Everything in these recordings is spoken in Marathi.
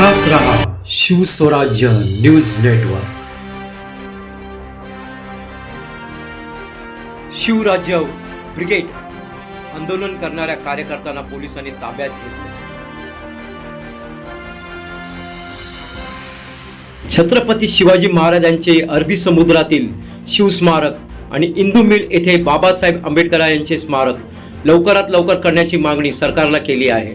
पाहत रहा Shivswarajya news network Shivrajya brigade आंदोलन करणाऱ्या कार्यकर्त्यांना पोलिसांनी ताब्यात घेतले. छत्रपती शिवाजी महाराजांचे अरबी समुद्रातील शिवस्मारक आणि इंदू मिल येथे बाबासाहेब आंबेडकर यांचे स्मारक लवकरात लवकर करण्याची मागणी सरकारला केली आहे.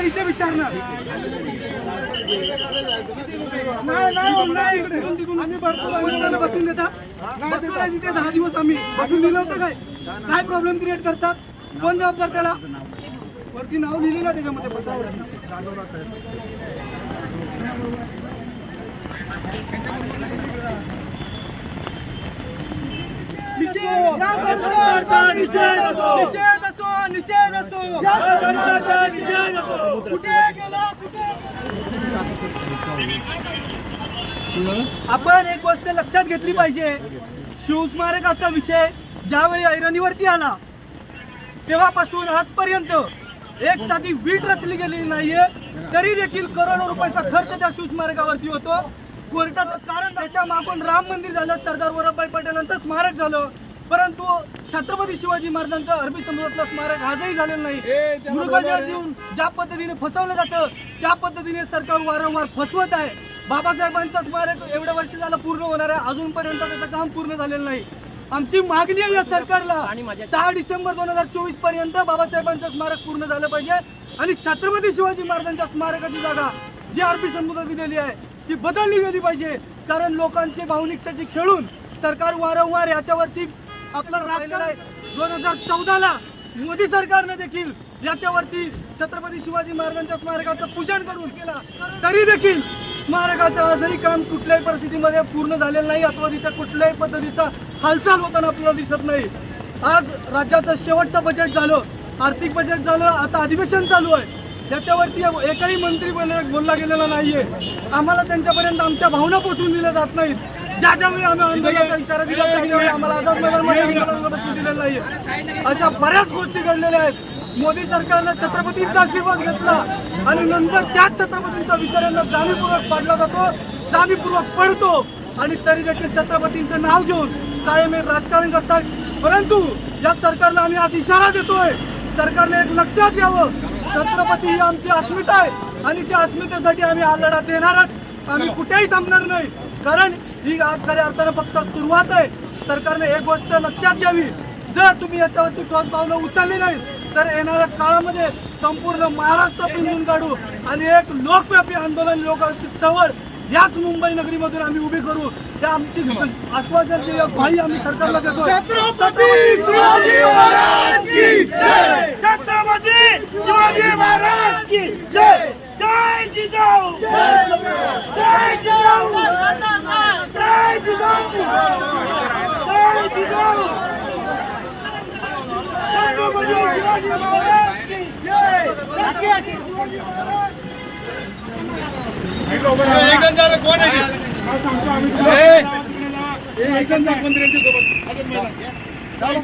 इथे विचारणार नाही नाही नाही आम्ही भरपूर बसून नाही तिथे दहा दिवस आम्ही. बसून दिलं होतं काय? काय प्रॉब्लेम क्रिएट करतात? कोण जबाबदार त्याला? वरती नाव लिहिलेलं आहे त्याच्यामध्ये. निषेध. निषेध. निषेध असो या सरकारचा निषेध कुठे गेला कुठे आपण एक गोष्ट लक्षात घेतली पाहिजे. शिवस्मारकाचा विषय ज्यावेळी ऐरणीवरती आला तेव्हापासून आजपर्यंत एक साधी वीट रचली गेलेली नाहीये. तरी देखील करोडो रुपयाचा खर्च त्या शिवस्मारकावरती होतो. कोर्टाचं कारण त्याच्या मागून राम मंदिर झालं सरदार वल्लभभाई पटेलांचं स्मारक झालं. परंतु छत्रपती शिवाजी महाराजांचं अरबी समुद्रातलं स्मारक आजही झालेलं नाही. मृगजळ देऊन ज्या पद्धतीने फसवलं जातं त्या पद्धतीने सरकार वारंवार फसवत आहे. बाबासाहेबांचं स्मारक एवढ्या वर्ष झालं पूर्ण होणार आहे. अजूनपर्यंत त्याचं काम पूर्ण झालेलं नाही. आमची मागणी आहे या सरकारला. सहा डिसेंबर दोन हजार चोवीसपर्यंत बाबासाहेबांचं स्मारक पूर्ण झालं पाहिजे. आणि छत्रपती शिवाजी महाराजांच्या स्मारकाची जागा जी अरबी समुद्रात दिलेली आहे ती बदलली गेली पाहिजे. कारण लोकांची भावनिकतेची खेळून सरकार वारंवार याच्यावरती आपलं राहिलेलं आहे दोन हजार चौदाला मोदी सरकारने देखील याच्यावरती छत्रपती शिवाजी महाराजांच्या स्मारकाचं पूजन करून केला. तरी देखील स्मारकाचं आजही काम कुठल्याही परिस्थितीमध्ये पूर्ण झालेलं नाही. अथवा तिथे कुठल्याही पद्धतीचा हालचाल होताना आपल्याला दिसत नाही. आज राज्याचं शेवटचं बजेट झालं. आर्थिक बजेट झालं. आता अधिवेशन चालू आहे. त्याच्यावरती एकही मंत्री बोलला गेलेला नाहीये. आम्हाला त्यांच्यापर्यंत आमच्या भावना पोचवून दिल्या जात नाहीत. ज्या ज्यावेळी आम्ही आंदोलनाचा इशारा दिला त्यावेळी आम्हाला आझाद नगरमध्ये आंदोलनाला बसून दिलेलं नाहीये. अशा बऱ्याच गोष्टी घडलेल्या आहेत. मोदी सरकारनं छत्रपतींचा आशीर्वाद घेतला आणि नंतर त्याच छत्रपतींचा विचारांना जाणीवपूर्वक पाडला जातो जाणीवपूर्वक पडतो आणि तरी देखील छत्रपतींचं नाव घेऊन कायम एक राजकारण करतात. परंतु या सरकारला आम्ही आज इशारा देतोय. सरकारने एक लक्षात घ्यावं. छत्रपती ही आमची अस्मिता आहे आणि त्या अस्मितेसाठी आम्ही हा लढा देणारच. आम्ही कुठेही थांबणार नाही. कारण ही आज खऱ्या अर्थानं फक्त सुरुवात आहे. सरकारने एक गोष्ट लक्षात घ्यावी. जर तुम्ही याच्यावरती ठोस पावलं उचलली नाही तर येणाऱ्या काळामध्ये संपूर्ण महाराष्ट्र पिंजून काढू आणि एक लोकव्यापी आंदोलन लोकांची चवळ याच मुंबई नगरीमधून आम्ही उभी करू. हे आमची आश्वासन की ग्वाही आम्ही सरकारला देतो छत्रपती शिवाजी महाराज की जय छत्रपती शिवाजी महाराज की जय जय जिजाऊ जय जिजाऊ जय जिजाऊ जय जिजाऊ छत्रपती शिवाजी महाराज की